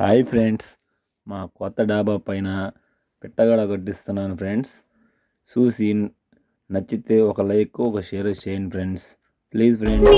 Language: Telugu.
Hi friends. మా కొత్త డాబా పైన పిట్టగడ కట్టిస్తున్నాను ఫ్రెండ్స్. చూసి నచ్చితే ఒక లైక్ ఒక షేర్ చేయండి ఫ్రెండ్స్. Please friends.